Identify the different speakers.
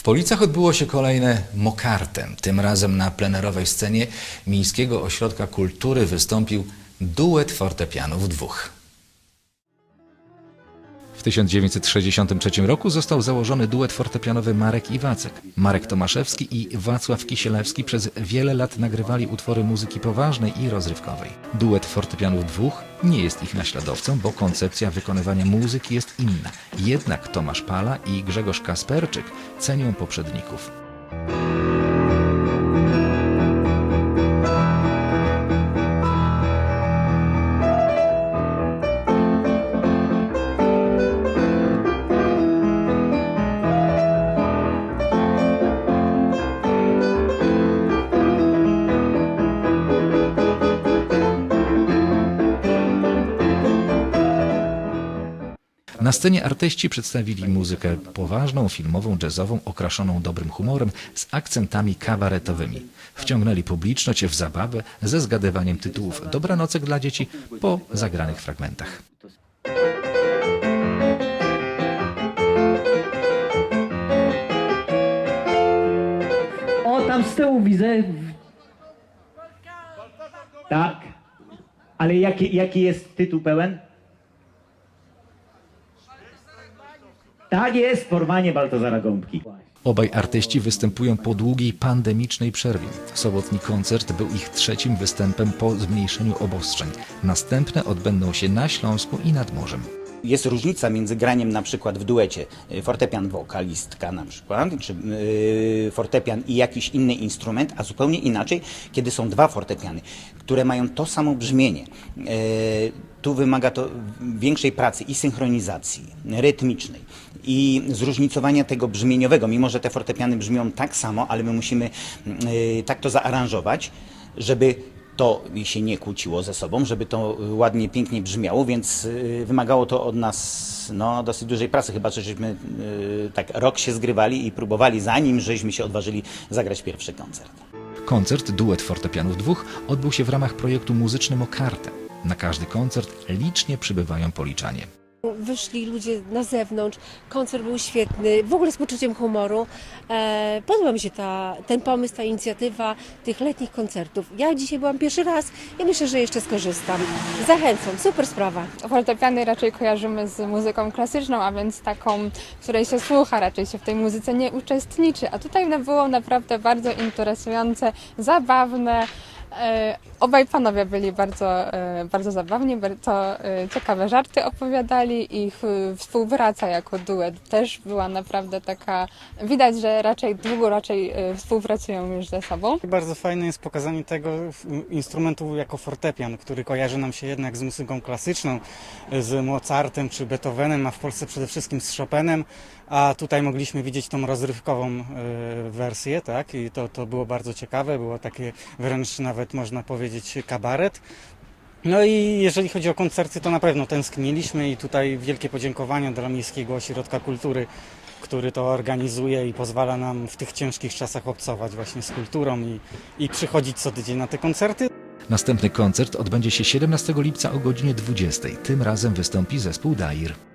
Speaker 1: W Policach odbyło się kolejne Mokartem. Tym razem na plenerowej scenie Miejskiego Ośrodka Kultury wystąpił duet fortepianów dwóch. W 1963 roku został założony duet fortepianowy Marek i Wacek. Marek Tomaszewski i Wacław Kisielewski przez wiele lat nagrywali utwory muzyki poważnej i rozrywkowej. Duet fortepianów dwóch nie jest ich naśladowcą, bo koncepcja wykonywania muzyki jest inna. Jednak Tomasz Pala i Grzegorz Kasperczyk cenią poprzedników. Na scenie artyści przedstawili muzykę poważną, filmową, jazzową, okraszoną dobrym humorem z akcentami kabaretowymi. Wciągnęli publiczność w zabawę ze zgadywaniem tytułów Dobranocek dla dzieci po zagranych fragmentach.
Speaker 2: O, tam z tyłu widzę. Tak. Ale jaki, jaki jest tytuł pełen? Tak jest, porwanie Baltazara Gąbki.
Speaker 1: Obaj artyści występują po długiej pandemicznej przerwie. Sobotni koncert był ich trzecim występem po zmniejszeniu obostrzeń. Następne odbędą się na Śląsku i nad morzem.
Speaker 3: Jest różnica między graniem na przykład w duecie y, fortepian wokalistka na przykład, czy y, fortepian i jakiś inny instrument, a zupełnie inaczej, kiedy są dwa fortepiany, które mają to samo brzmienie. Y, tu wymaga to większej pracy i synchronizacji rytmicznej i zróżnicowania tego brzmieniowego, mimo że te fortepiany brzmią tak samo, ale my musimy y, tak to zaaranżować, żeby to się nie kłóciło ze sobą, żeby to ładnie, pięknie brzmiało, więc y, wymagało to od nas no, dosyć dużej pracy, chyba że żeśmy y, tak rok się zgrywali i próbowali, zanim żeśmy się odważyli zagrać pierwszy koncert.
Speaker 1: Koncert Duet Fortepianów dwóch odbył się w ramach projektu muzycznym Okarte. Na każdy koncert licznie przybywają policzanie.
Speaker 4: Wyszli ludzie na zewnątrz, koncert był świetny, w ogóle z poczuciem humoru. E, podoba mi się ta, ten pomysł, ta inicjatywa tych letnich koncertów. Ja dzisiaj byłam pierwszy raz i myślę, że jeszcze skorzystam. Zachęcam, super sprawa.
Speaker 5: Fortepiany raczej kojarzymy z muzyką klasyczną, a więc taką, której się słucha, raczej się w tej muzyce nie uczestniczy. A tutaj było naprawdę bardzo interesujące, zabawne. E, Obaj panowie byli bardzo, e, bardzo zabawni, bardzo e, ciekawe żarty opowiadali. Ich współpraca jako duet też była naprawdę taka, widać, że raczej długo raczej współpracują już ze sobą.
Speaker 6: Bardzo fajne jest pokazanie tego instrumentu jako fortepian, który kojarzy nam się jednak z muzyką klasyczną, z Mozartem czy Beethovenem, a w Polsce przede wszystkim z Chopinem, a tutaj mogliśmy widzieć tą rozrywkową wersję, tak? I to, to było bardzo ciekawe, było takie wręcz nawet można powiedzieć kabaret. No i jeżeli chodzi o koncerty, to na pewno tęskniliśmy i tutaj wielkie podziękowania dla Miejskiego Ośrodka Kultury, który to organizuje i pozwala nam w tych ciężkich czasach obcować właśnie z kulturą i, i przychodzić co tydzień na te koncerty.
Speaker 1: Następny koncert odbędzie się 17 lipca o godzinie 20. Tym razem wystąpi zespół Dair.